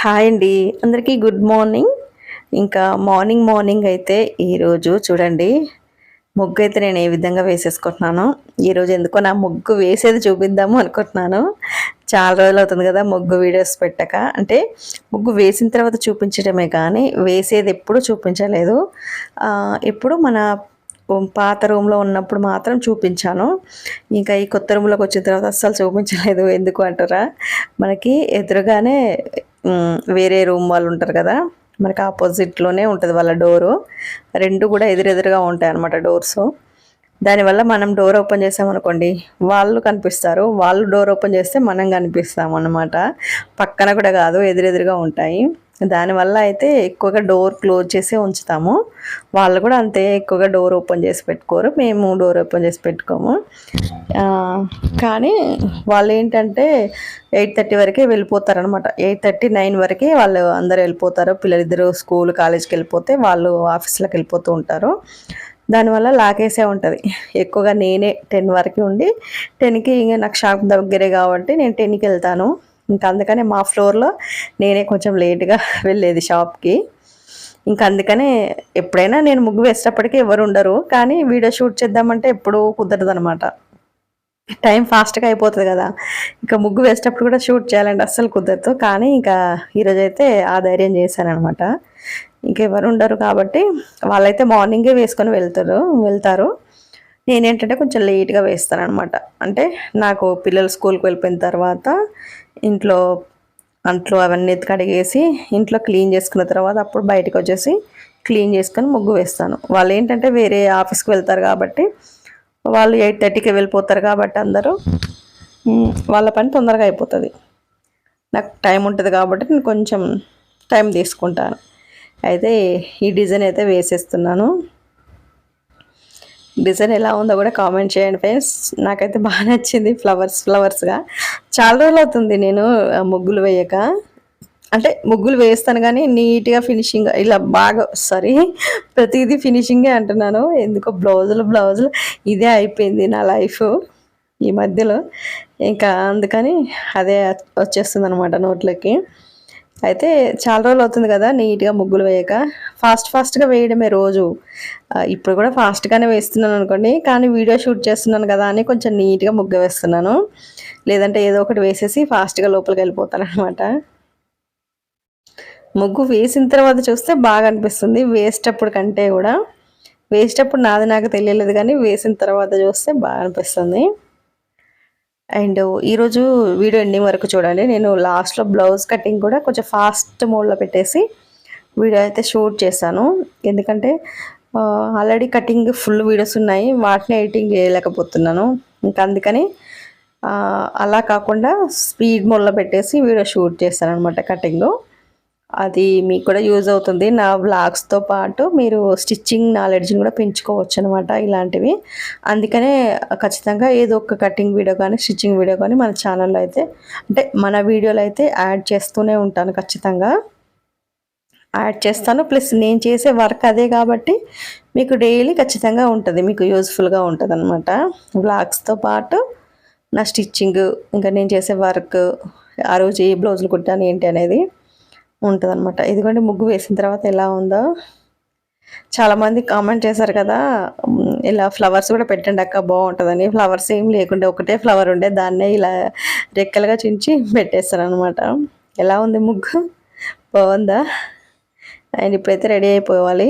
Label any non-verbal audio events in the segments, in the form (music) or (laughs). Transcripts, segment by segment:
Hi అండి. అందరికీ good morning ఇంకా మార్నింగ్ మార్నింగ్ అయితే ఈరోజు చూడండి ముగ్గు అయితే నేను ఏ విధంగా వేసేసుకుంటున్నాను? ఈరోజు ఎందుకో నా ముగ్గు వేసేది చూపిద్దాము అనుకుంటున్నాను. చాలా రోజులు అవుతుంది కదా ముగ్గు వీడియోస్ పెట్టక. అంటే ముగ్గు వేసిన తర్వాత చూపించడమే కానీ వేసేది ఎప్పుడు చూపించలేదు. ఎప్పుడు మన పాత రూమ్లో ఉన్నప్పుడు మాత్రం చూపించాను. ఇంకా ఈ కొత్త రూమ్లోకి వచ్చిన తర్వాత అస్సలు చూపించలేదు. ఎందుకు అంటారా? మనకి ఎదురుగానే వేరే రూమ్ వాళ్ళు ఉంటారు కదా? మనకి ఆపోజిట్లోనే ఉంటుంది వాళ్ళ డోరు. రెండు కూడా ఎదురెదురుగా ఉంటాయి అన్నమాట డోర్స్. దానివల్ల మనం డోర్ ఓపెన్ చేసామనుకోండి వాళ్ళు కనిపిస్తారు. వాళ్ళు డోర్ ఓపెన్ చేస్తే మనం కనిపిస్తాం అన్నమాట. పక్కన కూడా కాదు ఎదురెదురుగా ఉంటాయి. దానివల్ల అయితే ఎక్కువగా డోర్ క్లోజ్ చేసే ఉంచుతాము. వాళ్ళు కూడా అంతే ఎక్కువగా డోర్ ఓపెన్ చేసి పెట్టుకోరు. మేము డోర్ ఓపెన్ చేసి పెట్టుకోము. కానీ వాళ్ళు ఏంటంటే ఎయిట్ థర్టీ వరకే వెళ్ళిపోతారనమాట ఎయిట్ థర్టీ నైన్ వరకే వాళ్ళు అందరు వెళ్ళిపోతారు. పిల్లలిద్దరు స్కూల్ కాలేజ్కి వెళ్ళిపోతే వాళ్ళు ఆఫీస్లోకి వెళ్ళిపోతూ ఉంటారు. దానివల్ల లాకేసే ఉంటుంది. ఎక్కువగా నేనే టెన్ వరకు ఉండి టెన్కి ఇంకా నాకు షాప్ దగ్గరే కాబట్టి నేను టెన్కి వెళ్తాను. ఇంకా అందుకనే మా ఫ్లోర్లో నేనే కొంచెం లేట్గా (laughs) వెళ్ళేది షాప్కి. ఇంకా అందుకనే ఎప్పుడైనా నేను ముగ్గు వేసేటప్పటికీ ఎవరు ఉండరు కానీ వీడియో షూట్ చేద్దామంటే ఎప్పుడూ కుదరదు అనమాట టైం ఫాస్ట్గా అయిపోతుంది కదా ఇంకా ముగ్గు వేసేటప్పుడు కూడా షూట్ చేయాలంటే అస్సలు కుదరదు. కానీ ఇంకా ఈరోజు అయితే ఆ ధైర్యం చేశానమాట ఇంకెవరు ఉండరు కాబట్టి వాళ్ళైతే మార్నింగే వేసుకొని వెళ్తారు వెళ్తారు. నేనేంటంటే కొంచెం లేట్గా వేస్తాను అనమాట అంటే నాకు పిల్లలు స్కూల్కి వెళ్ళిపోయిన తర్వాత ఇంట్లో అంట్లో అవన్నీ కడిగేసి ఇంట్లో క్లీన్ చేసుకున్న తర్వాత అప్పుడు బయటకు వచ్చేసి క్లీన్ చేసుకొని ముగ్గు వేస్తాను. వాళ్ళు ఏంటంటే వేరే ఆఫీస్కి వెళ్తారు కాబట్టి వాళ్ళు ఎయిట్ థర్టీకి వెళ్ళిపోతారు కాబట్టి అందరూ వాళ్ళ పని తొందరగా అయిపోతుంది. నాకు టైం ఉంటుంది కాబట్టి నేను కొంచెం టైం తీసుకుంటాను. అయితే ఈ డిజైన్ అయితే వేసేస్తున్నాను. డిజైన్ ఎలా ఉందో కూడా కామెంట్ చేయండి ఫ్రెండ్స్. నాకైతే బాగా నచ్చింది ఫ్లవర్స్ ఫ్లవర్స్గా. చాలా రోజులు అవుతుంది నేను ఆ, ముగ్గులు వేయక. అంటే ముగ్గులు వేస్తాను కానీ నీట్గా ఫినిషింగ్ ఇలా బాగా సారీ ప్రతిదీ ఫినిషింగే అంటున్నాను. ఎందుకో బ్లౌజులు బ్లౌజులు ఇదే అయిపోయింది నా లైఫ్ ఈ మధ్యలో. ఇంకా అందుకని అదే వచ్చేస్తుంది అనమాట నోట్లకి. అయితే చాలా రోజులు అవుతుంది కదా నీట్గా ముగ్గులు వేయక. ఫాస్ట్ ఫాస్ట్గా వేయడమే రోజు. ఇప్పుడు కూడా ఫాస్ట్గానే వేస్తున్నాను అనుకోండి కానీ వీడియో షూట్ చేస్తున్నాను కదా అని కొంచెం నీట్గా ముగ్గు వేస్తున్నాను. లేదంటే ఏదో ఒకటి వేసేసి ఫాస్ట్గా లోపలికి వెళ్ళిపోతాను అనమాట ముగ్గు వేసిన తర్వాత చూస్తే బాగా అనిపిస్తుంది. వేసేటప్పుడు కంటే కూడా వేసేటప్పుడు నాది నాకు తెలియలేదు కానీ వేసిన తర్వాత చూస్తే బాగా అనిపిస్తుంది. అండ్ ఈరోజు వీడియో ఎండింగ్ వరకు చూడండి. నేను లాస్ట్లో బ్లౌజ్ కటింగ్ కూడా కొంచెం ఫాస్ట్ మోడ్లో పెట్టేసి వీడియో అయితే షూట్ చేశాను. ఎందుకంటే ఆల్రెడీ కటింగ్ ఫుల్ వీడియోస్ ఉన్నాయి. వాటిని ఎడిటింగ్ చేయలేకపోతున్నాను. ఇంకా అందుకని అలా కాకుండా స్పీడ్ మోడ్లో పెట్టేసి వీడియో షూట్ చేశాను అనమాట కటింగ్. అది మీకు కూడా యూజ్ అవుతుంది. నా వ్లాగ్స్తో పాటు మీరు స్టిచ్చింగ్ నాలెడ్జ్ని కూడా పెంచుకోవచ్చు అనమాట ఇలాంటివి. అందుకనే ఖచ్చితంగా ఏదో ఒక కటింగ్ వీడియో కానీ స్టిచ్చింగ్ వీడియో కానీ మన ఛానల్లో అయితే అంటే మన వీడియోలో అయితే యాడ్ చేస్తూనే ఉంటాను ఖచ్చితంగా. యాడ్ చేస్తాను. ప్లస్ నేను చేసే వర్క్ అదే కాబట్టి మీకు డైలీ ఖచ్చితంగా ఉంటుంది. మీకు యూజ్ఫుల్గా ఉంటుంది అనమాట బ్లాగ్స్తో పాటు నా స్టిచ్చింగ్ ఇంకా నేను చేసే వర్క్ ఆ రోజు ఏ బ్లౌజులు కుట్టాను ఏంటి అనేది. ఉంటుంది అనమాట ఇదిగోండి ముగ్గు వేసిన తర్వాత ఎలా ఉందో. చాలామంది కామెంట్ చేశారు కదా ఇలా ఫ్లవర్స్ కూడా పెట్టండి అక్క బాగుంటుందని. ఫ్లవర్స్ ఏం లేకుండా ఒకటే ఫ్లవర్ ఉండే దాన్నే ఇలా రెక్కలుగా చించి పెట్టేస్తాను అనమాట ఎలా ఉంది ముగ్గు? బాగుందా? అండ్ ఇప్పుడైతే రెడీ అయిపోవాలి.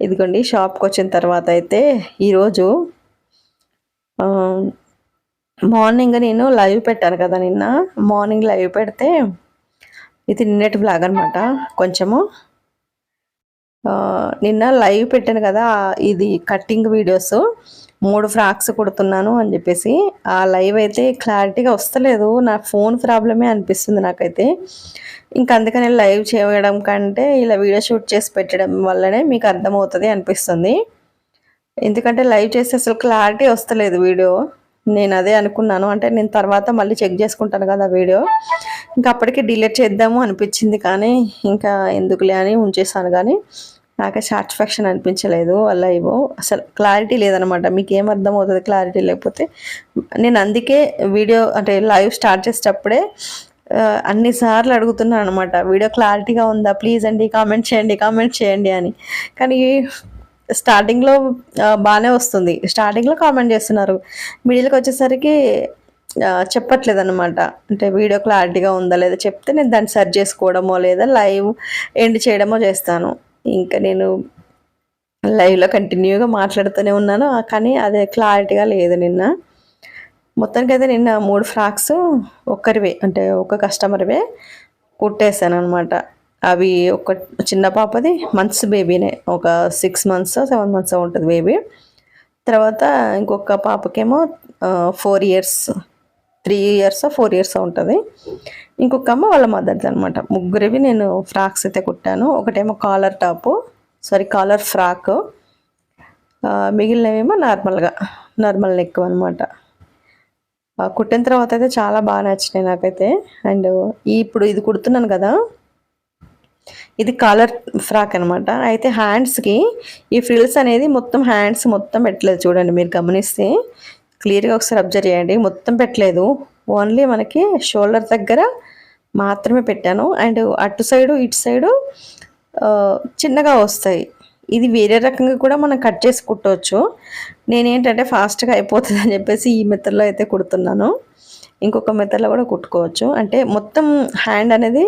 ఇదిగోండి షాప్కి వచ్చిన తర్వాత అయితే ఈరోజు మార్నింగ్ నేను లైవ్ పెట్టాను కదా నిన్న. మార్నింగ్ లైవ్ పెడితే ఇది నిన్నటి బ్లాగ్ అనమాట కొంచెము నిన్న లైవ్ పెట్టాను కదా ఇది కటింగ్ వీడియోస్ మూడు ఫ్రాక్స్ కుడుతున్నాను అని చెప్పేసి. ఆ లైవ్ అయితే క్లారిటీగా వస్తలేదు నా ఫోన్ ప్రాబ్లమే అనిపిస్తుంది నాకైతే. ఇంకా అందుకని లైవ్ చేయడం కంటే ఇలా వీడియో షూట్ చేసి పెట్టడం వల్లనే మీకు అర్థమవుతుంది అనిపిస్తుంది. ఎందుకంటే లైవ్ చేస్తే అసలు క్లారిటీ వస్తలేదు వీడియో నేను అదే అనుకున్నాను. అంటే నేను తర్వాత మళ్ళీ చెక్ చేసుకుంటాను కదా వీడియో. ఇంకా అప్పటికే డిలీట్ చేద్దాము అనిపించింది కానీ ఇంకా ఎందుకులే అని ఉంచేసాను కానీ నాకే సాటిస్ఫాక్షన్ అనిపించలేదు అలా ఇవో అసలు క్లారిటీ లేదనమాట మీకు ఏం అర్థం అవుతుంది క్లారిటీ లేకపోతే? నేను అందుకే వీడియో అంటే లైవ్ స్టార్ట్ చేసేటప్పుడే అన్నిసార్లు అడుగుతున్నాను అనమాట వీడియో క్లారిటీగా ఉందా? ప్లీజ్ అండి కామెంట్ చేయండి కామెంట్ చేయండి అని. కానీ స్టార్టింగ్లో బాగానే వస్తుంది. స్టార్టింగ్లో కామెంట్ చేస్తున్నారు. మిడిల్కి వచ్చేసరికి చెప్పట్లేదు అనమాట అంటే వీడియో క్లారిటీగా ఉందా లేదా చెప్తే నేను దాన్ని సెర్చ్ చేసుకోవడమో లేదా లైవ్ ఎండ్ చేయడమో చేస్తాను. ఇంకా నేను లైవ్లో కంటిన్యూగా మాట్లాడుతూనే ఉన్నాను. కానీ అదే క్లారిటీగా లేదు నిన్న. మొత్తానికి అయితే నిన్న మూడు ఫ్రాక్స్ ఒక్కరివే అంటే ఒక కస్టమర్వే కుట్టేశాను అనమాట అవి ఒక చిన్న పాపది మంత్స్ బేబీనే ఒక సిక్స్ మంత్స్ సెవెన్ మంత్స్ ఉంటుంది బేబీ తర్వాత ఇంకొక పాపకేమో four years three years four years ఉంటుంది. ఇంకొక అమ్మ వాళ్ళ మదర్ది అనమాట ముగ్గురివి నేను ఫ్రాక్స్ అయితే కుట్టాను. ఒకటేమో collar top sorry collar frock మిగిలినవేమో నార్మల్గా నార్మల్ నెక్ అనమాట కుట్టిన తర్వాత అయితే చాలా బాగా నచ్చినాయి నాకైతే. అండ్ ఇప్పుడు ఇది కుడుతున్నాను కదా ఇది కాలర్ ఫ్రాక్ అనమాట అయితే హ్యాండ్స్కి ఈ ఫ్రిల్స్ అనేది మొత్తం హ్యాండ్స్ మొత్తం పెట్టలేదు చూడండి మీరు గమనిస్తే. క్లియర్గా ఒకసారి అబ్జర్వ్ చేయండి. మొత్తం పెట్టలేదు. ఓన్లీ మనకి షోల్డర్ దగ్గర మాత్రమే పెట్టాను. అండ్ అటు సైడు ఇటు సైడు చిన్నగా వస్తాయి. ఇది వేరే రకంగా కూడా మనం కట్ చేసి కుట్టవచ్చు. నేనేంటంటే ఫాస్ట్గా అయిపోతుంది అని చెప్పేసి ఈ మెథడ్లో అయితే కుడుతున్నాను. ఇంకొక మెథడ్లో కూడా కుట్టుకోవచ్చు. అంటే మొత్తం హ్యాండ్ అనేది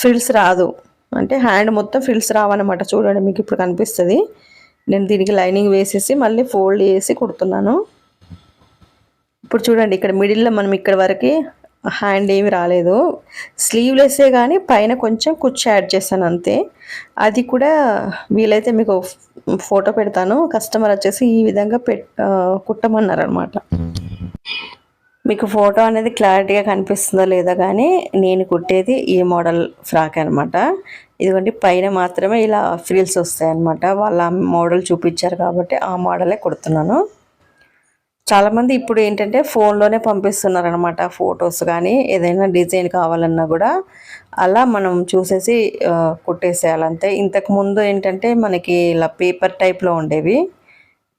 ఫ్రిల్స్ రాదు. అంటే హ్యాండ్ మొత్తం ఫ్రిల్స్ రావన్నమాట. చూడండి మీకు ఇప్పుడు కనిపిస్తుంది. నేను దీనికి లైనింగ్ వేసేసి మళ్ళీ ఫోల్డ్ చేసి కుడుతున్నాను. ఇప్పుడు చూడండి ఇక్కడ మిడిల్లో మనం ఇక్కడ వరకు హ్యాండ్ ఏమి రాలేదు. స్లీవ్లెస్సే కానీ పైన కొంచెం కుర్చీ యాడ్ చేశాను అంతే. అది కూడా వీలైతే మీకు ఫోటో పెడతాను. కస్టమర్ వచ్చేసి ఈ విధంగా పెట్ కుట్టమన్నారు అనమాట మీకు ఫోటో అనేది క్లారిటీగా కనిపిస్తుందో లేదో కానీ నేను కుట్టేది ఈ మోడల్ ఫ్రాక్ అనమాట ఇదిగోండి పైన మాత్రమే ఇలా ఫ్రిల్స్ వస్తాయన్నమాట. వాళ్ళ మోడల్ చూపించారు కాబట్టి ఆ మోడలే కుడుతున్నాను. చాలామంది ఇప్పుడు ఏంటంటే ఫోన్లోనే పంపిస్తున్నారు అనమాట ఫొటోస్ కానీ ఏదైనా డిజైన్ కావాలన్నా కూడా అలా మనం చూసేసి కుట్టేసేయాలంతే. ఇంతకుముందు ఏంటంటే మనకి ఇలా పేపర్ టైప్లో ఉండేవి.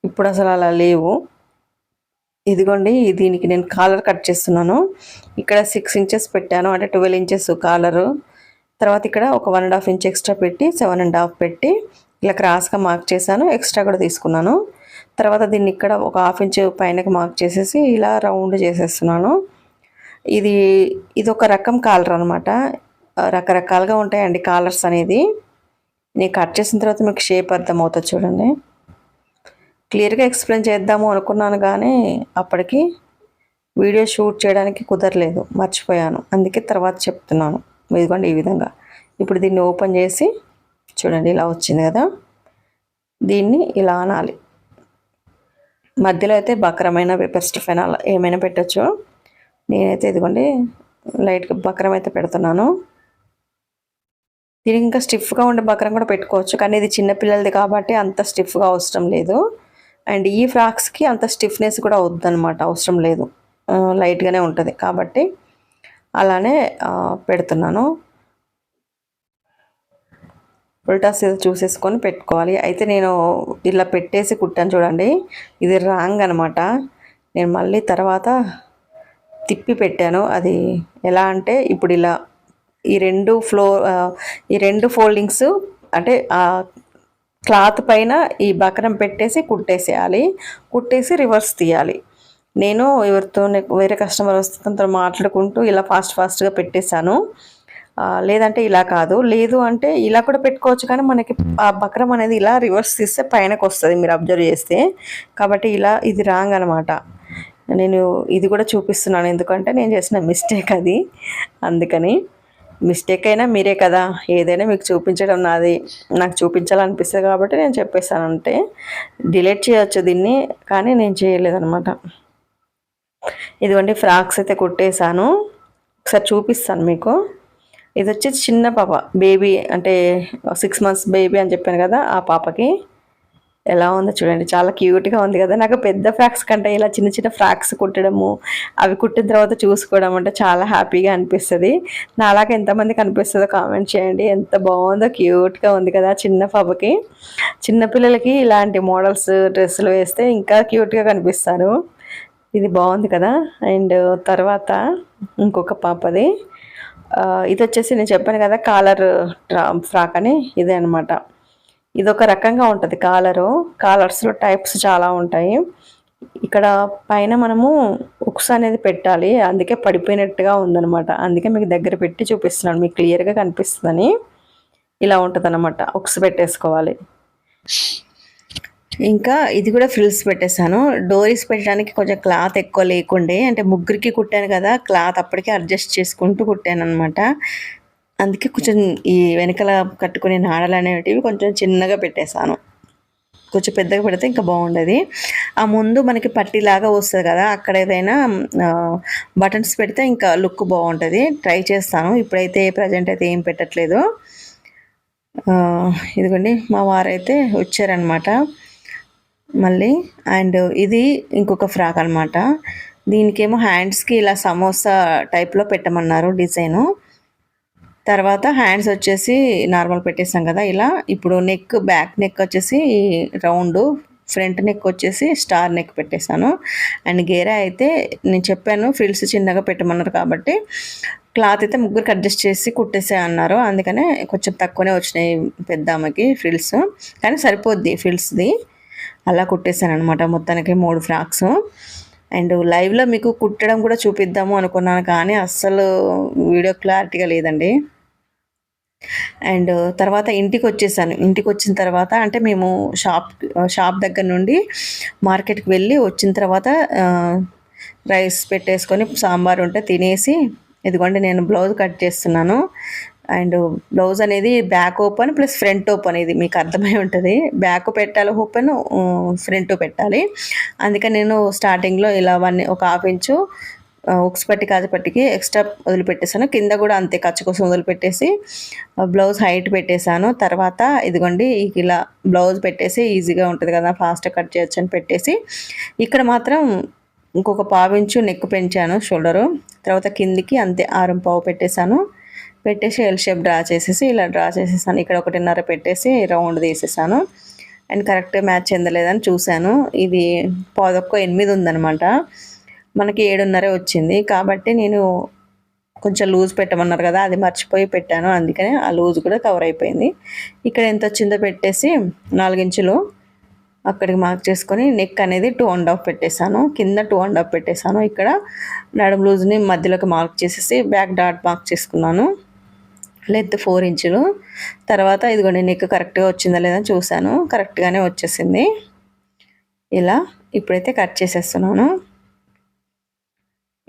ఇప్పుడు అసలు అలా లేవు. ఇదిగోండి దీనికి నేను కాలర్ కట్ చేస్తున్నాను. ఇక్కడ సిక్స్ ఇంచెస్ పెట్టాను అంటే ట్వెల్వ్ ఇంచెస్ కాలరు తర్వాత ఇక్కడ ఒక one and half inch extra పెట్టి సెవెన్ అండ్ హాఫ్ పెట్టి ఇలా క్రాస్గా మార్క్ చేశాను ఎక్స్ట్రా కూడా తీసుకున్నాను. తర్వాత దీన్ని ఇక్కడ ఒక హాఫ్ ఇంచ్ పైనకి మార్క్ చేసేసి ఇలా రౌండ్ చేసేస్తున్నాను. ఇది ఇది ఒక రకం కాలర్ అనమాట రకరకాలుగా ఉంటాయండి కాలర్స్ అనేది. నేను కట్ చేసిన తర్వాత మీకు షేప్ అర్థమవుతుంది చూడండి. క్లియర్గా ఎక్స్ప్లెయిన్ చేద్దాము అనుకున్నాను కానీ అప్పటికి వీడియో షూట్ చేయడానికి కుదరలేదు మర్చిపోయాను. అందుకే తర్వాత చెప్తున్నాను. ఇదిగోండి ఈ విధంగా. ఇప్పుడు దీన్ని ఓపెన్ చేసి చూడండి ఇలా వచ్చింది కదా. దీన్ని ఇలా అనాలి. మధ్యలో అయితే బక్రమైన పెస్ట్ ఫెనాల్ ఏమైనా పెట్టచ్చు. నేనైతే ఇదిగోండి లైట్గా బక్రం అయితే పెడుతున్నాను. దీనికి ఇంకా స్టిఫ్గా ఉండే బక్రం కూడా పెట్టుకోవచ్చు. కానీ ఇది చిన్నపిల్లలది కాబట్టి అంత స్టిఫ్గా అవసరం లేదు. అండ్ ఈ ఫ్రాక్స్కి అంత స్టిఫ్నెస్ కూడా వద్దనమాట అవసరం లేదు. లైట్గానే ఉంటుంది. కాబట్టి అలానే పెడుతున్నాను. ఉల్టా సీదా చూసేసుకొని పెట్టుకోవాలి. అయితే నేను ఇలా పెట్టేసి కుట్టాను చూడండి. ఇది రాంగ్ అనమాట నేను మళ్ళీ తర్వాత తిప్పి పెట్టాను. అది ఎలా అంటే ఇప్పుడు ఇలా ఈ రెండు ఫ్లో ఈ రెండు ఫోల్డింగ్స్ అంటే క్లాత్ పైన ఈ బకరం పెట్టేసి కుట్టేసేయాలి. కుట్టేసి రివర్స్ తీయాలి. నేను ఎవరితో వేరే కస్టమర్ వస్తే తనతో మాట్లాడుకుంటూ ఇలా ఫాస్ట్ ఫాస్ట్గా పెట్టేశాను. లేదంటే ఇలా కాదు. లేదు అంటే ఇలా కూడా పెట్టుకోవచ్చు కానీ మనకి ఆ బక్రం అనేది ఇలా రివర్స్ తీస్తే పైనకి వస్తుంది మీరు అబ్జర్వ్ చేస్తే. కాబట్టి ఇలా ఇది రాంగ్ అనమాట నేను ఇది కూడా చూపిస్తున్నాను. ఎందుకంటే నేను చేసిన మిస్టేక్ అది. అందుకని మిస్టేక్ అయినా మీరే కదా ఏదైనా మీకు చూపించడం నాది నాకు చూపించాలనిపిస్తుంది కాబట్టి నేను చెప్పేస్తాను అంటే డిలీట్ చేయొచ్చు దీన్ని కానీ నేను చేయలేదనమాట ఇదిగోండి ఫ్రాక్స్ అయితే కుట్టేశాను. ఒకసారి చూపిస్తాను మీకు. ఇది వచ్చి చిన్న పాప బేబీ అంటే సిక్స్ మంత్స్ బేబీ అని చెప్పాను కదా ఆ పాపకి. ఎలా ఉందో చూడండి. చాలా క్యూట్గా ఉంది కదా. నాకు పెద్ద ఫ్రాక్స్ కంటే ఇలా చిన్న చిన్న ఫ్రాక్స్ కుట్టడము అవి కుట్టిన తర్వాత చూసుకోవడం అంటే చాలా హ్యాపీగా అనిపిస్తుంది. నాలాగా ఎంతమంది కనిపిస్తుందో కామెంట్ చేయండి. ఎంత బాగుందో క్యూట్గా ఉంది కదా చిన్న పాపకి. చిన్నపిల్లలకి ఇలాంటి మోడల్స్ డ్రెస్సులు వేస్తే ఇంకా క్యూట్గా కనిపిస్తారు. ఇది బాగుంది కదా. అండ్ తర్వాత ఇంకొక పాపది. ఇది వచ్చేసి నేను చెప్పాను కదా కాలర్ ఫ్రాక్ అని. ఇదే అనమాట ఇది ఒక రకంగా ఉంటుంది కాలరు. కాలర్స్లో టైప్స్ చాలా ఉంటాయి. ఇక్కడ పైన మనము ఉక్స్ అనేది పెట్టాలి. అందుకే పడిపోయినట్టుగా ఉందన్నమాట. అందుకే మీకు దగ్గర పెట్టి చూపిస్తున్నాను. మీకు క్లియర్గా కనిపిస్తుందని. ఇలా ఉంటుంది అనమాట ఉక్స్ పెట్టేసుకోవాలి. ఇంకా ఇది కూడా ఫ్రిల్స్ పెట్టేశాను. డోరీస్ పెట్టడానికి కొంచెం క్లాత్ ఎక్కువ లేకుండే అంటే ముగ్గురికి కుట్టాను కదా క్లాత్ అప్పటికే అడ్జస్ట్ చేసుకుంటూ కుట్టాను అనమాట అందుకే కొంచెం ఈ వెనకాల కట్టుకునే నాడలు అనేటివి కొంచెం చిన్నగా పెట్టేశాను. కొంచెం పెద్దగా పెడితే ఇంకా బాగుండేది. ఆ ముందు మనకి పట్టిలాగా వస్తుంది కదా అక్కడ ఏదైనా బటన్స్ పెడితే ఇంకా లుక్ బాగుంటుంది. ట్రై చేస్తాను. ఇప్పుడైతే ప్రజెంట్ అయితే ఏం పెట్టట్లేదు. ఇదిగోండి మా వారైతే వచ్చారనమాట మళ్ళీ అండ్ ఇది ఇంకొక ఫ్రాక్ అనమాట దీనికేమో హ్యాండ్స్కి ఇలా సమోసా టైప్లో పెట్టమన్నారు డిజైను. తర్వాత హ్యాండ్స్ వచ్చేసి నార్మల్ పెట్టేసాం కదా ఇలా. ఇప్పుడు నెక్ బ్యాక్ నెక్ వచ్చేసి రౌండ్ ఫ్రంట్ నెక్ వచ్చేసి స్టార్ నెక్ పెట్టేశాను. అండ్ గేరా అయితే నేను చెప్పాను ఫ్రిల్స్ చిన్నగా పెట్టమన్నారు కాబట్టి క్లాత్ అయితే ముగ్గురికి అడ్జస్ట్ చేసి కుట్టేసే అన్నారు. అందుకనే కొంచెం తక్కువనే వచ్చినాయి పెద్ద ఆమెకి ఫ్రిల్స్ కానీ సరిపోద్ది ఫ్రిల్స్ది అలా కుట్టేశాను అనమాట మొత్తానికి మూడు ఫ్రాక్స్. అండ్ లైవ్లో మీకు కుట్టడం కూడా చూపిద్దాము అనుకున్నాను కానీ అస్సలు వీడియో క్లారిటీగా లేదండి. అండ్ తర్వాత ఇంటికి వచ్చేసాను. ఇంటికి వచ్చిన తర్వాత అంటే మేము షాప్ షాప్ దగ్గర నుండి మార్కెట్కి వెళ్ళి వచ్చిన తర్వాత రైస్ పెట్టేసుకొని సాంబార్ ఉంటే తినేసి ఇదిగోండి నేను బ్లౌజ్ కట్ చేస్తున్నాను. అండ్ బ్లౌజ్ అనేది back open plus front open ఇది మీకు అర్థమై ఉంటుంది. బ్యాక్ పెట్టాలి ఓపెన్ ఫ్రంట్ పెట్టాలి. అందుకని నేను స్టార్టింగ్లో ఇలా వన్ ఒక హాఫ్ ఇంచు ఉక్స్ పట్టి కాజపట్టికి ఎక్స్ట్రా వదిలిపెట్టేసాను. కింద కూడా అంతే ఖర్చు కోసం వదిలిపెట్టేసి బ్లౌజ్ హైట్ పెట్టేశాను తర్వాత ఇదిగోండి ఇలా బ్లౌజ్ పెట్టేసి ఈజీగా ఉంటుంది కదా ఫాస్ట్గా కట్ చేయొచ్చు అని పెట్టేసి ఇక్కడ మాత్రం ఇంకొక పావించు నెక్ పెంచాను షోల్డరు. తర్వాత కిందికి అంతే ఆరం పావు పెట్టేశాను పెట్టేసి ఎల్ షేప్ డ్రా చేసేసి ఇలా డ్రా చేసేసాను. ఇక్కడ ఒకటిన్నర పెట్టేసి రౌండ్ తీసేసాను. అండ్ కరెక్ట్ మ్యాచ్ చెందలేదని చూశాను. ఇది పాదొక్క ఎనిమిది ఉందనమాట మనకి ఏడున్నరే వచ్చింది. కాబట్టి నేను కొంచెం లూజ్ పెట్టమన్నారు కదా అది మర్చిపోయి పెట్టాను. అందుకనే ఆ లూజ్ కూడా కవర్ అయిపోయింది. ఇక్కడ ఎంత వచ్చిందో పెట్టేసి నాలుగించులు అక్కడికి మార్క్ చేసుకొని నెక్ అనేది టూ అండ్ హాఫ్ పెట్టేశాను కింద టూ అండ్ హాఫ్ పెట్టేశాను ఇక్కడ నడుము లూజ్ని మధ్యలోకి మార్క్ చేసేసి బ్యాక్ డాట్ మార్క్ చేసుకున్నాను. లెత్ ఫోర్ ఇంచులు. తర్వాత ఇదిగోండి నెక్ కరెక్ట్గా వచ్చిందా లేదా అని చూశాను. కరెక్ట్గానే వచ్చేసింది. ఇలా ఇప్పుడైతే కట్ చేసేస్తున్నాను.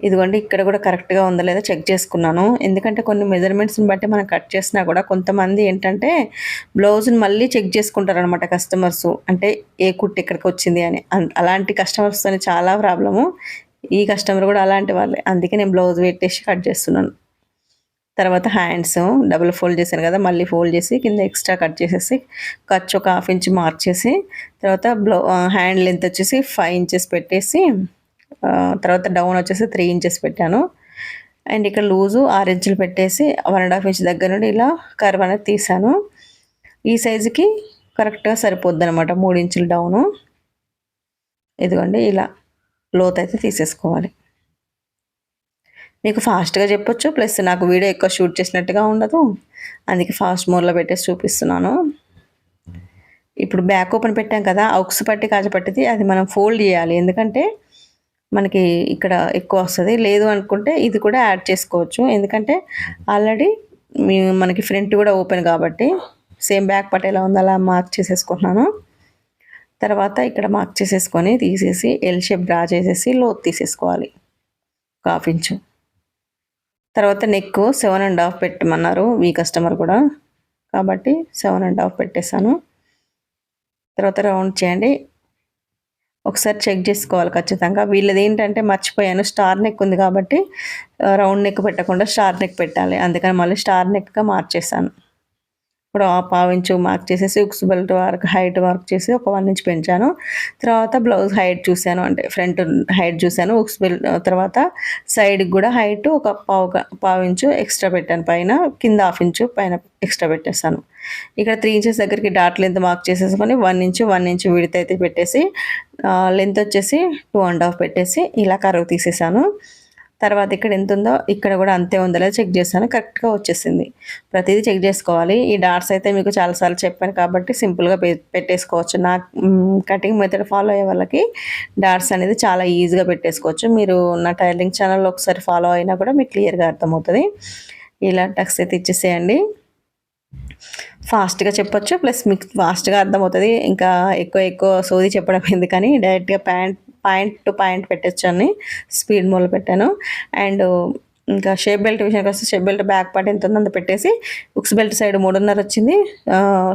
ఇదిగోండి ఇక్కడ కూడా కరెక్ట్గా ఉందా లేదా చెక్ చేసుకున్నాను. ఎందుకంటే కొన్ని మెజర్మెంట్స్ని బట్టి మనం కట్ చేసినా కూడా కొంతమంది ఏంటంటే బ్లౌజ్ని మళ్ళీ చెక్ చేసుకుంటారనమాట కస్టమర్స్ అంటే ఏ కుట్టు ఇక్కడికి వచ్చింది అని. అన్- అలాంటి కస్టమర్స్తో చాలా ప్రాబ్లము ఈ కస్టమర్ కూడా అలాంటి వాళ్ళే. అందుకే నేను బ్లౌజ్ పెట్టేసి కట్ చేస్తున్నాను. తర్వాత హ్యాండ్స్ డబుల్ ఫోల్డ్ చేశాను కదా మళ్ళీ ఫోల్డ్ చేసి కింద ఎక్స్ట్రా కట్ చేసేసి ఖర్చు ఒక హాఫ్ ఇంచ్ మార్క్ చేసి తర్వాత బ్లౌ హ్యాండ్ లెంత్ వచ్చేసి ఫైవ్ ఇంచెస్ పెట్టేసి తర్వాత డౌన్ వచ్చేసి త్రీ ఇంచెస్ పెట్టాను. అండ్ ఇక్కడ లూజు ఆరు ఇంచులు పెట్టేసి వన్ అండ్ హాఫ్ ఇంచ్ దగ్గర నుండి ఇలా కర్వ్ అనేది తీసాను. ఈ సైజుకి కరెక్ట్గా సరిపోద్ది అనమాట మూడు ఇంచులు డౌను. ఇదిగోండి ఇలా లోత్ అయితే తీసేసుకోవాలి. మీకు ఫాస్ట్గా చెప్పొచ్చు ప్లస్ నాకు వీడియో ఎక్కువ షూట్ చేసినట్టుగా ఉండదు. అందుకే ఫాస్ట్ మోడ్లో పెట్టేసి చూపిస్తున్నాను. ఇప్పుడు బ్యాక్ ఓపెన్ పెట్టాం కదా ఉక్స్ పట్టి కాజపట్టిది అది మనం ఫోల్డ్ చేయాలి. ఎందుకంటే మనకి ఇక్కడ ఎక్కువ వస్తుంది. లేదు అనుకుంటే ఇది కూడా యాడ్ చేసుకోవచ్చు. ఎందుకంటే ఆల్రెడీ మనకి ఫ్రంట్ కూడా ఓపెన్ కాబట్టి సేమ్ బ్యాక్ పట్ ఎలా ఉందో అలా మార్క్ చేసేసుకుంటున్నాను. తర్వాత ఇక్కడ మార్క్ చేసేసుకొని తీసేసి ఎల్ షేప్ డ్రా చేసేసి లోత్ తీసేసుకోవాలి. ఒక హాఫ్ ఇంచు. తర్వాత నెక్ సెవెన్ అండ్ హాఫ్ పెట్టమన్నారు మీ కస్టమర్ కూడా. కాబట్టి సెవెన్ అండ్ హాఫ్ పెట్టేశాను. తర్వాత రౌండ్ చేయండి. ఒకసారి చెక్ చేసుకోవాలి ఖచ్చితంగా. వీళ్ళది ఏంటంటే మర్చిపోయాను. స్టార్ నెక్ ఉంది కాబట్టి uh, రౌండ్ నెక్ పెట్టకుండా స్టార్ నెక్ పెట్టాలి. అందుకని మళ్ళీ స్టార్ నెక్గా మార్చేసాను ఇప్పుడు ఆ పావించు మార్క్ చేసేసి ఉక్స్ బెల్ట్ వరకు హైట్ వర్క్ చేసి ఒక వన్ ఇంచ్ పెంచాను. తర్వాత బ్లౌజ్ హైట్ చూశాను అంటే ఫ్రంట్ హైట్ చూశాను. ఉక్స్ బెల్ట్ తర్వాత సైడ్కి కూడా హైట్ ఒక పావు పావు ఇంచు ఎక్స్ట్రా పెట్టాను. పైన కింద హాఫ్ ఇంచు పైన ఎక్స్ట్రా పెట్టేస్తాను ఇక్కడ త్రీ ఇంచెస్ దగ్గరికి డాట్ లెంత్ మార్క్ చేసేసుకొని వన్ ఇంచు వన్ ఇంచు విడత అయితే పెట్టేసి లెంత్ వచ్చేసి టూ అండ్ హాఫ్ పెట్టేసి ఇలా కరువు తీసేసాను తర్వాత ఇక్కడ ఎంత ఉందో ఇక్కడ కూడా అంతే ఉందో లేదో చెక్ చేస్తాను. కరెక్ట్గా వచ్చేసింది. ప్రతిదీ చెక్ చేసుకోవాలి. ఈ డాట్స్ అయితే మీకు చాలాసార్లు చెప్పాను కాబట్టి సింపుల్గా పెట్టేసుకోవచ్చు. నా కటింగ్ మెథడ్ ఫాలో అయ్యే వాళ్ళకి డాట్స్ అనేది చాలా ఈజీగా పెట్టేసుకోవచ్చు. మీరు నా టైలింగ్ ఛానల్లో ఒకసారి ఫాలో అయినా కూడా మీకు క్లియర్గా అర్థమవుతుంది. ఇలా టక్స్ అయితే ఇచ్చేసేయండి. ఫాస్ట్గా చెప్పొచ్చు. ప్లస్ మీకు ఫాస్ట్గా అర్థమవుతుంది. ఇంకా ఎక్కువ ఎక్కువ సోది చెప్పడం ఎందుకని డైరెక్ట్గా ప్యాంట్ పాయింట్ టు పాయింట్ పెట్టచ్చు అని స్పీడ్ మూల పెట్టాను. అండ్ ఇంకా షేప్ బెల్ట్ విషయానికి వస్తే షేప్ బెల్ట్ బ్యాక్ పార్ట్ ఎంత ఉందో అంత పెట్టేసి ఉక్స్ బెల్ట్ సైడ్ మూడున్నర వచ్చింది.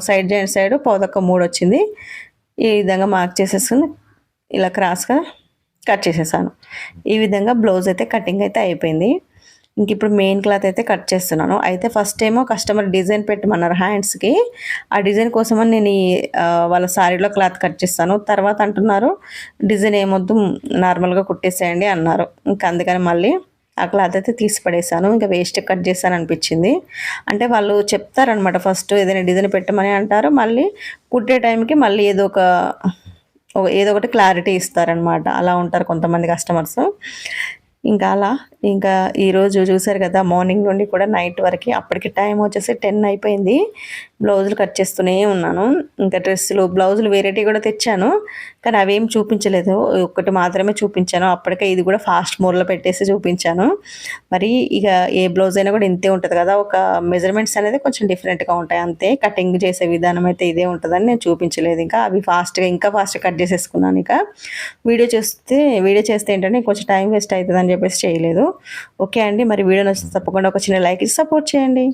సైడ్ జాయింట్ సైడ్ పౌదక్క మూడు వచ్చింది. ఈ విధంగా మార్క్ చేసేసుకుని ఇలా క్రాస్గా కట్ చేసేసాను. ఈ విధంగా బ్లౌజ్ అయితే కటింగ్ అయితే అయిపోయింది. ఇంక ఇప్పుడు మెయిన్ క్లాత్ అయితే కట్ చేస్తున్నాను. అయితే ఫస్ట్ ఏమో కస్టమర్ డిజైన్ పెట్టమన్నారు హ్యాండ్స్కి ఆ డిజైన్ కోసమని నేను ఈ వాళ్ళ శారీలో క్లాత్ కట్ చేస్తాను. తర్వాత అంటున్నారు డిజైన్ ఏమొద్దు నార్మల్గా కుట్టేసేయండి అన్నారు. ఇంకా అందుకని మళ్ళీ ఆ క్లాత్ అయితే తీసి పడేసాను ఇంకా వేస్ట్ కట్ చేశాను అనిపించింది. అంటే వాళ్ళు చెప్తారనమాట ఫస్ట్ ఏదైనా డిజైన్ పెట్టమని అంటారు. మళ్ళీ కుట్టే టైంకి మళ్ళీ ఏదో ఒక ఏదో ఒకటి క్లారిటీ ఇస్తారనమాట అలా ఉంటారు కొంతమంది కస్టమర్స్ ఇంకా అలా ఇంకా ఈరోజు చూసారు కదా మార్నింగ్ నుండి కూడా నైట్ వరకు అప్పటికి టైం వచ్చేసి టెన్ అయిపోయింది. బ్లౌజులు కట్ చేస్తూనే ఉన్నాను. ఇంకా డ్రెస్సులు బ్లౌజులు వెరైటీ కూడా తెచ్చాను. కానీ అవేం చూపించలేదు. ఒకటి మాత్రమే చూపించాను. అప్పటికే ఇది కూడా ఫాస్ట్ మోడ్లో పెట్టేసి చూపించాను. మరి ఇక ఏ బ్లౌజ్ అయినా కూడా ఇంతే ఉంటుంది కదా. ఒక మెజర్మెంట్స్ అనేది కొంచెం డిఫరెంట్గా ఉంటాయి. అంతే కటింగ్ చేసే విధానం అయితే ఇదే ఉంటుందని నేను చూపించలేదు. ఇంకా అవి ఫాస్ట్గా ఇంకా ఫాస్ట్గా కట్ చేసేసుకున్నాను ఇక. వీడియో చేస్తే వీడియో చేస్తే ఏంటంటే కొంచెం టైం వేస్ట్ అవుతుందని చెప్పి చెప్పేసి చేయలేదు. ఓకే అండి మరి వీడియో నచ్చితే తప్పకుండా ఒక చిన్న లైక్ ఇచ్చి సపోర్ట్ చేయండి.